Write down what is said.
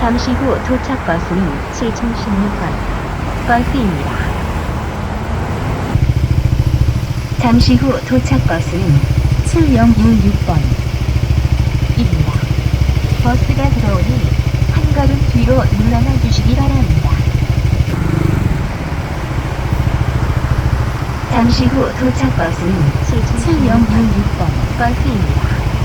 잠시 후 도착 버스는 7016번 버스입니다. 잠시 후 도착 버스는 7016번 입니다. 버스가 들어오니 한 걸음 뒤로 물러나 주시기 바랍니다. 잠시 후 도착 버스는 7016번 버스입니다.